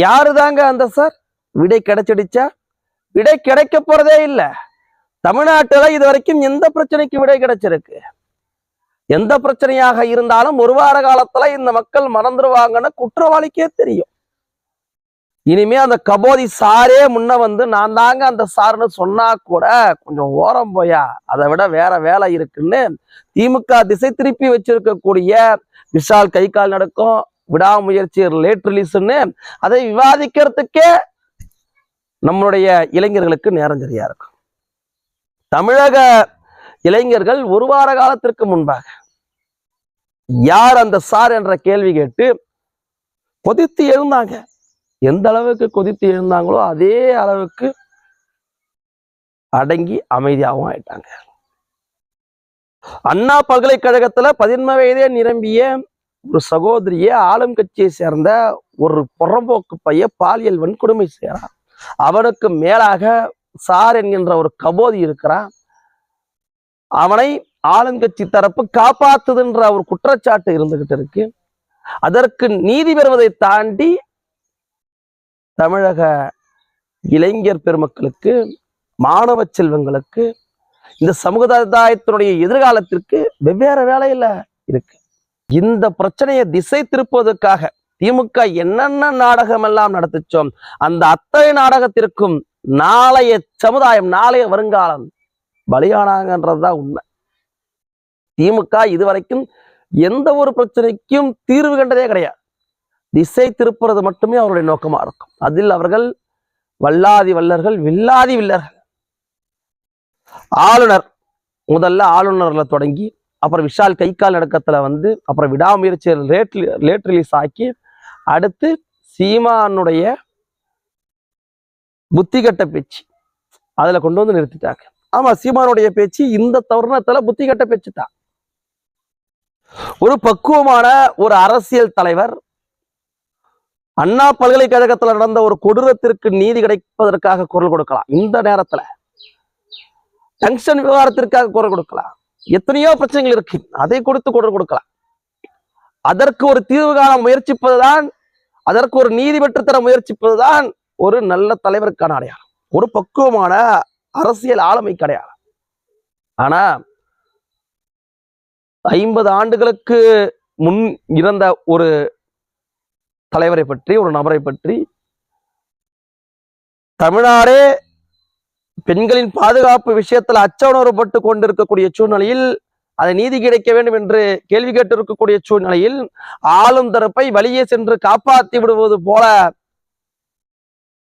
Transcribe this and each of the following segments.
யாருதாங்க அந்த சார்? விடை கிடைச்சிடுச்சா? விடை கிடைக்க போறதே இல்ல. தமிழ்நாட்டுல இது வரைக்கும் எந்த பிரச்சனைக்கு விடை கிடைச்சிருக்கு? எந்த பிரச்சனையாக இருந்தாலும் ஒரு வார காலத்துல இந்த மக்கள் மறந்துடுவாங்கன்னு குற்றவாளிக்கே தெரியும். இனிமே அந்த கபோதி சாரே முன்ன வந்து நான் தாங்க அந்த சார்னு சொன்னா கூட கொஞ்சம் ஓரம் போயா அதை விட வேற வேலை இருக்குன்னு திமுக திசை திருப்பி வச்சிருக்கக்கூடிய விஷால் கை கால் நடக்கும் விடாமுயற்சி லேட் ரிலீஸ்ன்னு அதை விவாதிக்கிறதுக்கே நம்மளுடைய இளைஞர்களுக்கு நேரம் சரியா இருக்கும். தமிழக இளைஞர்கள் ஒரு வார காலத்திற்கு முன்பாக யார் அந்த சார் என்ற கேள்வி கேட்டு கொதித்து எழுந்தாங்க. எந்த அளவுக்கு கொதித்து எழுந்தாங்களோ அதே அளவுக்கு அடங்கி அமைதியாகவும் ஆயிட்டாங்க. அண்ணா பல்கலைக்கழகத்துல பதின்ம வயதே நிரம்பிய ஒரு சகோதரிய ஆளும் கட்சியை சேர்ந்த ஒரு புறம்போக்கு பைய பாலியல் வன்கொடுமை செய்கிறான் அவனுக்கு மேலாக சார் என்கின்ற ஒரு கபோதி இருக்கிறான். அவனை ஆளுங்கட்சி தரப்பு காப்பாத்துதுன்ற ஒரு குற்றச்சாட்டு இருந்துகிட்டு இருக்கு. அதற்கு நீதி பெறுவதை தாண்டி தமிழக இளைஞர் பெருமக்களுக்கு மாணவ செல்வங்களுக்கு இந்த சமுதாயத்தினுடைய எதிர்காலத்திற்கு வெவ்வேறு வேலையில இருக்கு. இந்த பிரச்சனையை திசை திருப்புவதற்காக திமுக என்னென்ன நாடகம் எல்லாம் நடத்துச்சோம் அந்த அத்தனை நாடகத்திற்கும் நாளைய சமுதாயம் நாளைய வருங்காலம் பலியானாங்கன்றதுதான் உண்மை. திமுக இதுவரைக்கும் எந்த ஒரு பிரச்சனைக்கும் தீர்வு கண்டதே கிடையாது. திசை திருப்புறது மட்டுமே அவருடைய நோக்கமா இருக்கும். அதில் அவர்கள் வல்லாதி வல்லர்கள் வில்லாதி வில்லர்கள். ஆளுநர் முதல்ல ஆளுநர்ல தொடங்கி அப்புறம் விஷால் கை கால் நடக்கத்தில் வந்து அப்புறம் விடாமுயற்சி லேட் லேட் ரிலீஸ் ஆக்கி அடுத்து சீமானுடைய புத்தி கட்ட பேச்சு. அதுல கொண்டு வந்து நிறுத்திட்டாங்க. ஆமா சீமானுடைய பேச்சு இந்த தருணத்தில் புத்தி கட்ட பேச்சு தான். ஒரு பக்குவமான ஒரு அரசியல் தலைவர் அண்ணா பல்கலைக்கழகத்தில் நடந்த ஒரு கொடூரத்திற்கு நீதி கிடைப்பதற்காக குரல் கொடுக்கலாம். இந்த நேரத்துல. டங்ஷன் விவகாரத்திற்காக குரல் கொடுக்கலாம். எத்தனையோ பிரச்சனைகள் இருக்கு. அதை கொடுத்து குரல் கொடுக்கலாம். அதற்கு ஒரு தீர்வு காண முயற்சிப்பதுதான் அதற்கு ஒரு நீதி பெற்றுத்தர முயற்சிப்பதுதான் ஒரு நல்ல தலைவருக்கான அடையாளம். ஒரு பக்குவமான அரசியல் ஆளுமைக்கு அடையாளம். ஆனா ஐம்பது ஆண்டுகளுக்கு முன் இறந்த ஒரு தலைவரை பற்றி ஒரு நபரை பற்றி தமிழ்நாடே பெண்களின் பாதுகாப்பு விஷயத்துல அச்ச உணர்வுபட்டு கொண்டிருக்கக்கூடிய சூழ்நிலையில் அதை நீதி கிடைக்க வேண்டும் என்று கேள்வி கேட்டிருக்கக்கூடிய சூழ்நிலையில் ஆளும் தரப்பை வழியே சென்று காப்பாத்தி விடுவது போல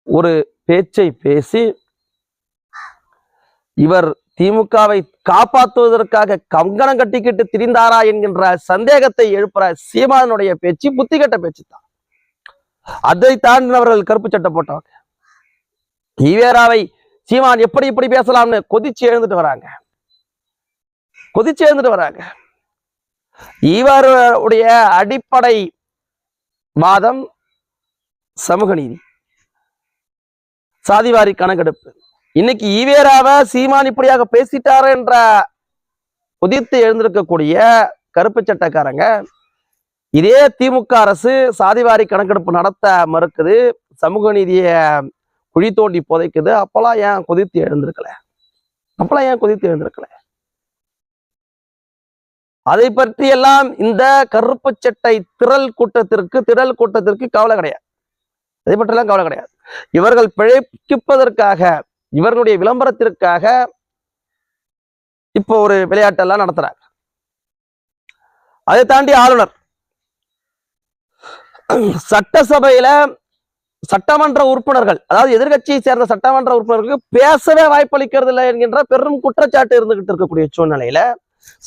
ஒரு பேச்சை பேசி இவர் திமுகவை காப்பாற்றுவதற்காக கங்கணம் கட்டிக்கிட்டு திரிந்தாரா என்கின்ற சந்தேகத்தை எழுப்புற சீமானுடைய பேச்சு புத்தி கட்ட பேச்சு தான். அதை தாண்டினவர்கள் கருப்பு சட்டை போட்டவங்க. ஈவேராவை சீமான் எப்படி இப்படி பேசலாம்னு கொதிச்சு எழுந்துட்டு வராங்க. கொதிச்சு எழுந்துட்டு வராங்க. இவருடைய அடிப்படை வாதம் சமூக நீதி. சாதிவாரி கணக்கெடுப்பு. இன்னைக்கு ஈவேராவ சீமான் இப்படியாக பேசிட்டாரு என்ற உதித்து எழுந்திருக்கக்கூடிய கருப்பு சட்டக்காரங்க இதே திமுக அரசு சாதிவாரி கணக்கெடுப்பு நடத்த மறுக்குது சமூக நீதியை குழி தோண்டி புதைக்குது. அப்பெல்லாம் ஏன் கொதித்து எழுந்திருக்கல? அப்பெல்லாம் ஏன் கொதித்து எழுந்திருக்கல? அதை பற்றி எல்லாம் இந்த கருப்பு சட்டை திரள் கூட்டத்திற்கு திரள் கூட்டத்திற்கு கவலை கிடையாது. அதை பற்றிலாம் கவலை கிடையாது. இவர்கள் பிழைப்பிப்பதற்காக இவர்களுடைய விளம்பரத்திற்காக இப்போ ஒரு விளையாட்டெல்லாம் நடத்துறாங்க. அதை தாண்டி ஆளுநர் சட்டசபையில சட்டமன்ற உறுப்பினர்கள் அதாவது எதிர்கட்சியை சேர்ந்த சட்டமன்ற உறுப்பினர்களுக்கு பேசவே வாய்ப்பளிக்கிறது இல்லை என்கின்ற பெரும் குற்றச்சாட்டு இருந்துகிட்டு இருக்கக்கூடிய சூழ்நிலையில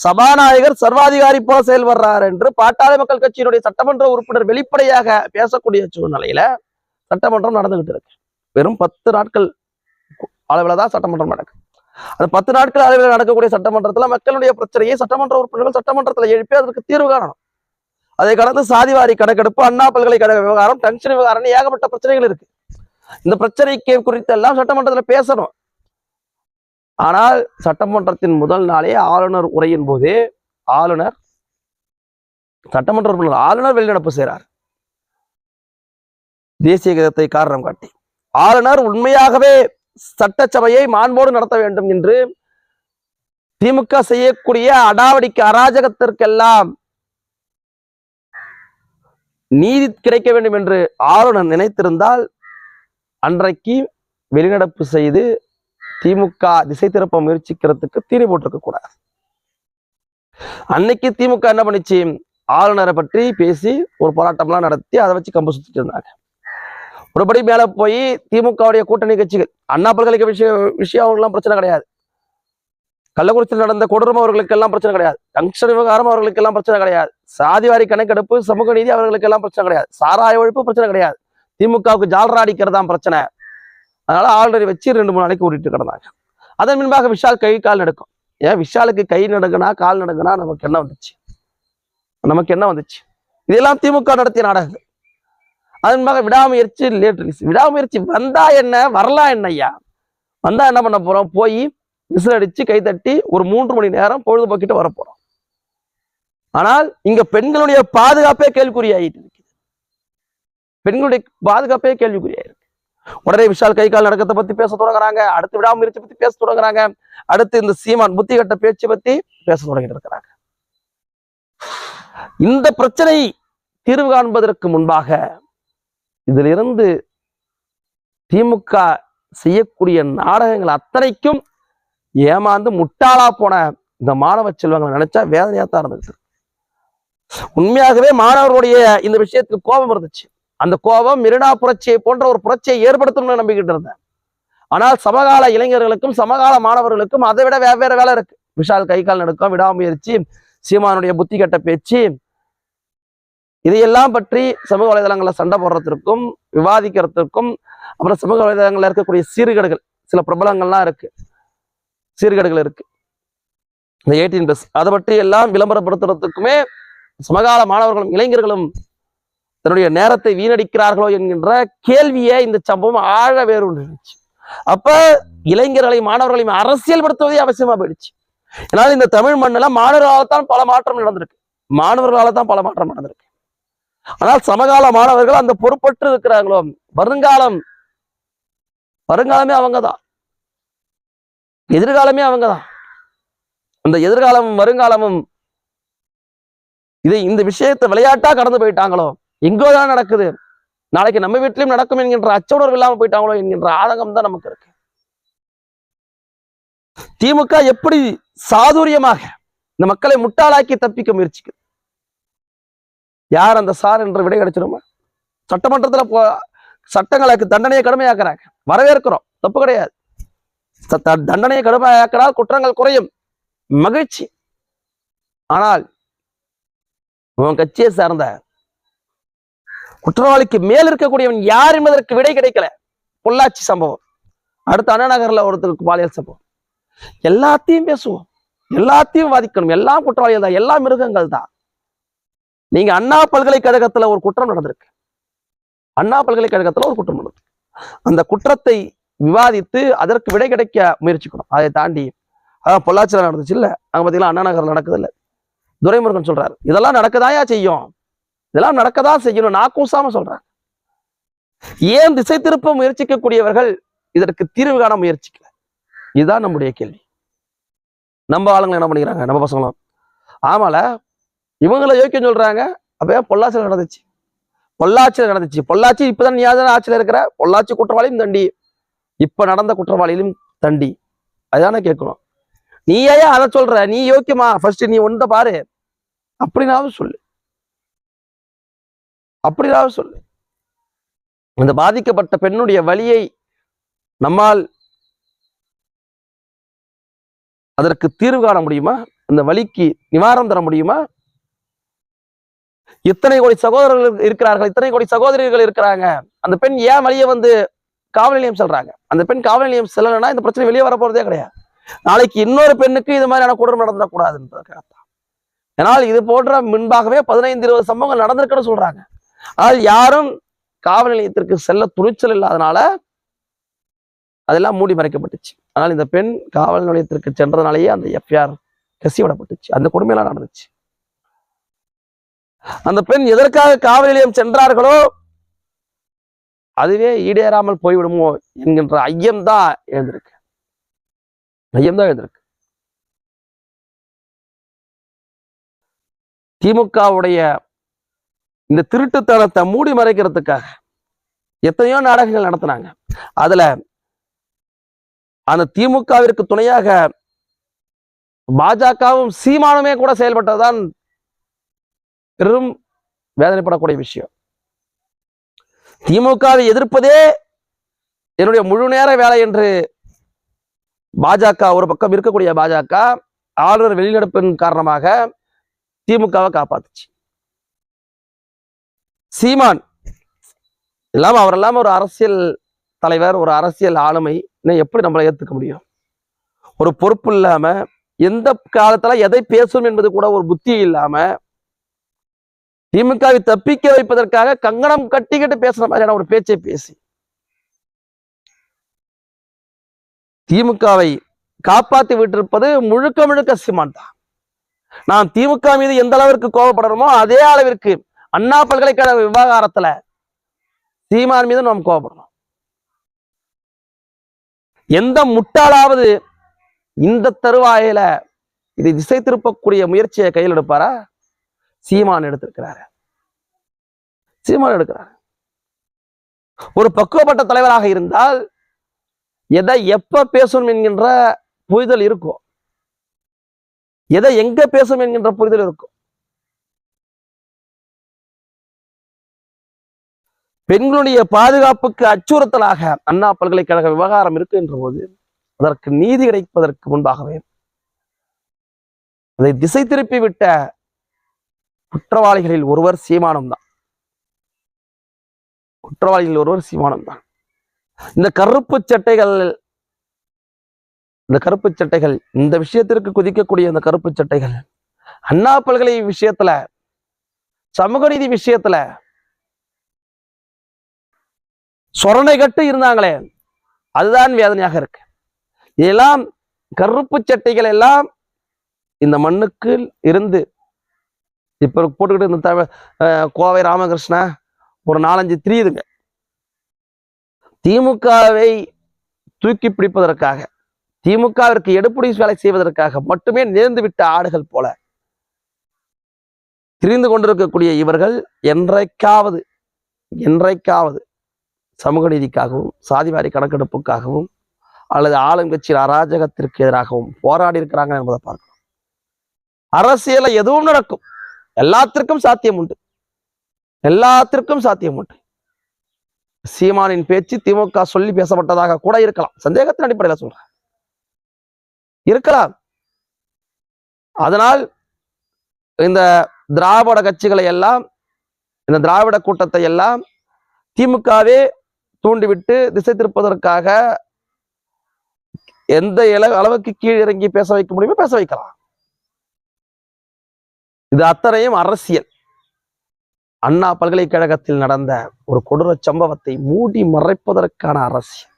சபாநாயகர் சர்வாதிகாரி போல செயல்படுறார் என்று பாட்டாளி மக்கள் கட்சியினுடைய சட்டமன்ற உறுப்பினர் வெளிப்படையாக பேசக்கூடிய சூழ்நிலையில சட்டமன்றம் நடந்துகிட்டு இருக்கு. வெறும் பத்து நாட்கள் அளவில் தான் சட்டமன்றம் நடக்கும் அந்த பத்து நாட்கள் அளவில் நடக்கக்கூடிய சட்டமன்றத்துல மக்களுடைய பிரச்சனையை சட்டமன்ற உறுப்பினர்கள் சட்டமன்றத்தில் எழுப்பி அதற்கு தீர்வு காணணும். அதை கடந்து சாதிவாரி கணக்கெடுப்பு அண்ணா பல்கலைக்கழக விவகாரம் டென்ஷன் விவகாரம் ஏகப்பட்ட பிரச்சனைகள் இருக்கு. இந்த பிரச்சனைக்கு குறித்து எல்லாம் சட்டமன்றத்தில் பேசணும். ஆனால் சட்டமன்றத்தின் முதல் நாளே ஆளுநர் உரையின் போது ஆளுநர் சட்டமன்ற உறுப்பினர் ஆளுநர் வெளிநடப்பு செய்கிறார் தேசிய கீதத்தை காரணம் காட்டி ஆளுநர் உண்மையாகவே சட்டசபையை மாண்போடு நடத்த வேண்டும் என்று திமுக செய்யக்கூடிய அடாவடிக்கு அராஜகத்திற்கெல்லாம் நீதி கிடைக்க வேண்டும் என்று ஆளுநர் நினைத்திருந்தால் அன்றைக்கு வெளிநடப்பு செய்து திமுக திசை திருப்ப முயற்சிக்கிறதுக்கு தீனி போட்டிருக்க கூடாது. அன்னைக்கு திமுக என்ன பண்ணுச்சு? ஆளுநரை பற்றி பேசி ஒரு போராட்டம்லாம் நடத்தி அதை வச்சு கம்பு சுத்திட்டு இருந்தாங்க. ஒருபடி மேல போய் திமுகவுடைய கூட்டணி கட்சிகள் அண்ணா பல்கலைக்கழக விஷயம் விஷயம் அவங்களுக்குலாம் பிரச்சனை கிடையாது. கள்ளக்குறிச்சியில் நடந்த கொடூரம் அவர்களுக்கெல்லாம் பிரச்சனை கிடையாது. ஜங்ஷன் விவகாரம் அவர்களுக்கு எல்லாம் பிரச்சனை கிடையாது. சாதிவாரி கணக்கெடுப்பு சமூக நீதி அவர்களுக்கு எல்லாம் பிரச்சனை கிடையாது. சாராய ஒழிப்பு பிரச்சனை கிடையாது. திமுகவுக்கு ஜால்ரா அடிக்கிறது தான் பிரச்சனை. அதனால ஆல்ரெடி வச்சு ரெண்டு மூணு நாளைக்கு ஓடிட்டு கிடந்தாங்க. அதன் முன்பாக விஷால் கை கால் நடக்கும். ஏன் விஷாலுக்கு கை நடக்குனா கால் நடக்குனா நமக்கு என்ன வந்துச்சு? நமக்கு என்ன வந்துச்சு? இதெல்லாம் திமுக நடத்திய நாடகங்கள். அதன் முன்பாக விடாமுயற்சி லேட் ரிலீஸ். விடாமுயற்சி வந்தா என்ன? வரலாம் என்ன ஐயா வந்தா என்ன பண்ண போறோம்? போய் விசில் அடிச்சு கை தட்டி ஒரு மூன்று மணி நேரம் பொழுதுபோக்கிட்டு வர ஆனால் இங்க பெண்களுடைய பாதுகாப்பே கேள்விக்குறியாயிட்டு இருக்குது பெண்களுடைய பாதுகாப்பே கேள்விக்குறியாயிருக்கு. உடனே விஷால் கை கால் நடக்கத்தை பத்தி பேச தொடங்குறாங்க. அடுத்து விடாமுயற்சி பத்தி பேச தொடங்குறாங்க. அடுத்து இந்த சீமான் புத்தி கட்ட பேச்சு பத்தி பேச தொடங்கிட்டு இருக்கிறாங்க. இந்த பிரச்சனை தீர்வு காண்பதற்கு முன்பாக இதிலிருந்து திமுக செய்யக்கூடிய நாடகங்கள் அத்தனைக்கும் ஏமாந்து முட்டாளா போன இந்த மாணவ செல்வங்களை நினைச்சா வேதனையா தான் இருந்துச்சு உண்மையாகவே மாணவர்களுடைய இந்த விஷயத்தில் கோபம் இருந்துச்சு. அந்த கோபம் மெரினா புரட்சியை போன்ற ஒரு புரட்சியை ஏற்படுத்தும்னு நம்பிக்கிட்டு இருந்தேன். ஆனால் சமகால இளைஞர்களுக்கும் சமகால மாணவர்களுக்கும் அதை விட வெவ்வேறு வேலை இருக்கு. விஷால் கை கால் நடுக்கம் விடாமுயற்சி சீமானுடைய புத்தி கட்ட பேச்சு இதையெல்லாம் பற்றி சமூக வலைதளங்கள்ல சண்டை போடுறதுக்கும் விவாதிக்கிறதுக்கும் அப்புறம் சமூக வலைதளங்கள்ல இருக்கக்கூடிய சீர்கேடுகள் சில பிரபலங்கள்லாம் இருக்கு. சீர்கேடுகள் இருக்கு. இந்த எயிட்டீன் பிளஸ் அதை பற்றி எல்லாம் விளம்பரப்படுத்துறதுக்குமே சமகால மாணவர்களும் இளைஞர்களும் தன்னுடைய நேரத்தை வீணடிக்கிறார்களோ என்கின்ற கேள்வியை இந்த சம்பவம் ஆழ வேறு இருந்துச்சு. அப்ப இளைஞர்களை மாணவர்களையும் அரசியல்படுத்துவதே அவசியமா போயிடுச்சு. ஏன்னா இந்த தமிழ் மண்ணில் மாணவர்களால் தான் பல மாற்றம் நடந்திருக்கு. மாணவர்களால தான் பல மாற்றம் நடந்திருக்கு. ஆனால் சமகால மாணவர்கள் அந்த பொறுப்பற்று இருக்கிறாங்களோ வருங்காலம் வருங்காலமே அவங்க தான் எதிர்காலமே அவங்கதான். அந்த எதிர்காலமும் வருங்காலமும் இதை இந்த விஷயத்தை விளையாட்டா கடந்து போயிட்டாங்களோ? எங்கோதான் நடக்குது. நாளைக்கு நம்ம வீட்லயும் நடக்கும் என்கின்ற அச்சவுணர்வு இல்லாம போயிட்டாங்களோ என்கின்ற ஆதங்கம் தான் நமக்கு இருக்கு. திமுக எப்படி சாதுரியமாக இந்த மக்களை முட்டாளாக்கி தப்பிக்க முயற்சிக்குது? யார் அந்த சார் என்ற விடை கிடைச்சிருமா? சட்டமன்றத்துல போ சட்டங்களுக்கு தண்டனையை கடுமையாக்குறாங்க. வரவேற்கிறோம். தப்பு கிடையாது. தண்டனையை கடுமையாக்கினால் குற்றங்கள் குறையும். மகிழ்ச்சி. ஆனால் உன் கட்சியை சார்ந்த குற்றவாளிக்கு மேல் இருக்கக்கூடியவன் யார் என்பதற்கு விடை கிடைக்கல. பொள்ளாச்சி சம்பவம். அடுத்து அண்ணா நகர்ல ஒருத்தருக்கு பாலியல் சம்பவம். எல்லாத்தையும் பேசுவோம். எல்லாத்தையும் வாதிக்கணும் எல்லாம் குற்றவாளிகள் தான். எல்லாம் மிருகங்கள் தான். நீங்க அண்ணா பல்கலைக்கழகத்துல ஒரு குற்றம் நடந்திருக்கு. அண்ணா பல்கலைக்கழகத்துல ஒரு குற்றம் நடந்திருக்கு. அந்த குற்றத்தை விவாதித்து அதற்கு விடை கிடைக்க முயற்சிக்கணும். அதை தாண்டி அதான் பொள்ளாச்சியில் நடந்துச்சு இல்லை? அங்க பார்த்தீங்கன்னா அண்ணா நகர்ல நடக்குது இல்லை துரைமுருகன் சொல்றாரு இதெல்லாம் நடக்கதாயா செய்யும்? இதெல்லாம் நடக்கதான் செய்யணும் நான் கூசாம சொல்றேன். ஏன் திசை திருப்ப முயற்சிக்கக்கூடியவர்கள் இதற்கு தீர்வு காண முயற்சிக்கல? இதுதான் நம்முடைய கேள்வி. நம்ம ஆளுங்களை என்ன பண்ணிக்கிறாங்க? நம்ம பசங்களும். ஆமால இவங்கள யோக்கியம் சொல்றாங்க அப்ப பொள்ளாச்சியில் நடந்துச்சு? பொள்ளாச்சியில் நடந்துச்சு. பொள்ளாச்சி இப்பதான் நீ ஆட்சியில் இருக்கிற பொள்ளாச்சி குற்றவாளியும் தண்டி இப்ப நடந்த குற்றவாளியிலும் தண்டி. அதுதானே கேட்கணும். நீ ஏன் அதை சொல்ற? நீ யோக்கியமா? ஃபர்ஸ்ட் நீ ஒன்றை பாரு. அப்படின்னாவது சொல்லு. அப்படினாவது சொல்லு. இந்த பாதிக்கப்பட்ட பெண்ணுடைய வழியை நம்மால் அதற்கு தீர்வு காண முடியுமா? அந்த வழிக்கு நிவாரணம் தர முடியுமா? இத்தனை கோடி சகோதரர்கள் இருக்கிறார்கள் இத்தனை கோடி சகோதரிகள் இருக்கிறாங்க. அந்த பெண் ஏன் வழியை வந்து காவல் நிலையம் செல்றாங்க. அந்த பெண் காவல் நிலையம் செல்லலைன்னா இந்த பிரச்சனை வெளியே வரப்போறதே கிடையாது. நாளைக்கு இன்னொரு பெண்ணுக்கு இது மாதிரியான குடும்பம் நடந்துடக்கூடாதுன்றதுக்காகத்தான் ஏன்னால் இது போன்ற முன்பாகவே பதினைந்து இருபது சம்பவங்கள் நடந்திருக்குன்னு சொல்றாங்க. ஆனால் யாரும் காவல் நிலையத்திற்கு செல்ல துணிச்சல் இல்லாதனால அதெல்லாம் மூடி மறைக்கப்பட்டுச்சு. ஆனால் இந்த பெண் காவல் நிலையத்திற்கு சென்றதுனாலேயே அந்த எஃப்ஐஆர் கசிவிடப்பட்டுச்சு. அந்த கொடுமையெல்லாம் நடந்துச்சு. அந்த பெண் எதற்காக காவல் நிலையம் சென்றார்களோ அதுவே ஈடேறாமல் போய்விடுமோ என்கின்ற ஐயம்தான் எழுந்திருக்கு. ஐயம்தான் எழுந்திருக்கு. திமுகவுடைய இந்த திருட்டுத்தனத்தை மூடி மறைக்கிறதுக்காக எத்தனையோ நாடகங்கள் நடத்தினாங்க. அதுல அந்த திமுகவிற்கு துணையாக பாஜகவும் சீமானுமே கூட செயல்பட்டதுதான் பெரும் வேதனைப்படக்கூடிய விஷயம். திமுகவை எதிர்ப்பதே என்னுடைய முழு நேர வேலை என்று பாஜக ஒரு பக்கம் இருக்கக்கூடிய பாஜக ஆளுநர் வெளிநடப்பின் காரணமாக திமுகவை காப்பாத்துச்சு. சீமான் இல்லாம அவர் இல்லாம ஒரு அரசியல் தலைவர் ஒரு அரசியல் ஆளுமை. எப்படி நம்மளை ஏத்துக்க முடியும்? ஒரு பொறுப்பு இல்லாம எந்த காலத்துல எதை பேசணும் என்பது கூட ஒரு புத்தி இல்லாம திமுகவை தப்பிக்க வைப்பதற்காக கங்கணம் கட்டிக்கிட்டு பேசுற மாதிரியான ஒரு பேச்சை பேசி. திமுகவை காப்பாத்தி விட்டிருப்பது முழுக்க முழுக்க சீமான் தான். நான் திமுக மீது எந்த அளவிற்கு கோபப்படுறோமோ அதே அளவிற்கு அண்ணா பல்கலைக்கழக விவகாரத்துல சீமான் மீது நாம் கோபப்படணும் எந்த முட்டாளாவது இந்த தருவாயில இதை திசை திருப்பக்கூடிய முயற்சியை கையில் எடுப்பாரா? சீமான் எடுத்திருக்கிறாரு. சீமான் எடுக்கிறாரு. ஒரு பக்குவப்பட்ட தலைவராக இருந்தால் எதை எப்ப பேசணும் என்கின்ற புரிதல் இருக்கும் எதை எங்க பேசணும் என்கின்ற புரிதல் இருக்கும் பெண்களுடைய பாதுகாப்புக்கு அச்சுறுத்தலாக அண்ணா பல்கலைக்கழக விவகாரம் இருக்கு என்ற போது அதற்கு நீதி கிடைப்பதற்கு முன்பாகவே அதை திசை திருப்பி விட்ட குற்றவாளிகளில் ஒருவர் சீமானம் தான் குற்றவாளிகளில் ஒருவர் சீமானம் தான் இந்த கருப்பு சட்டைகள் இந்த கருப்பு சட்டைகள் இந்த விஷயத்திற்கு குதிக்கக்கூடிய இந்த கருப்பு சட்டைகள் அண்ணா பல்கலை விஷயத்துல சமூக நீதி விஷயத்துல சொரணை கட்டு இருந்தாங்களே அதுதான் வேதனையாக இருக்கு. இதெல்லாம் கருப்பு சட்டைகள் எல்லாம் இந்த மண்ணுக்கு இருந்து இப்போ போட்டுக்கிட்டு இந்த தமிழ் கோவை ராமகிருஷ்ணா ஒரு நாலஞ்சு திரியுதுங்க. திமுகவை தூக்கி பிடிப்பதற்காக திமுகவிற்கு எடுப்புடி வேலை செய்வதற்காக மட்டுமே நேர்ந்து விட்ட ஆடுகள் போல திரிந்து கொண்டிருக்கக்கூடிய இவர்கள் என்றைக்காவது என்றைக்காவது சமூக நீதிக்காகவும் சாதிவாரி கணக்கெடுப்புக்காகவும் அல்லது ஆளுங்கட்சியின் அராஜகத்திற்கு எதிராகவும் போராடி இருக்கிறாங்க என்பதை பார்க்கணும் அரசியல எதுவும் நடக்கும். எல்லாத்திற்கும் சாத்தியம் உண்டு. எல்லாத்திற்கும் சாத்தியம் உண்டு. சீமானின் பேச்சு திமுக சொல்லி பேசப்பட்டதாக கூட இருக்கலாம். சந்தேகத்தின் அடிப்படையில் சொல்றேன். இருக்கலாம். அதனால் இந்த திராவிட கட்சிகளை எல்லாம் இந்த திராவிட கூட்டத்தை எல்லாம் திமுகவே தூண்டிவிட்டு திசை திருப்பதற்காக எந்த அளவுக்கு கீழ் இறங்கி பேச வைக்க முடியுமோ பேச வைக்கலாம். இது அத்தனையும் அரசியல். அண்ணா பல்கலைக்கழகத்தில் நடந்த ஒரு கொடூர சம்பவத்தை மூடி மறைப்பதற்கான அரசியல்.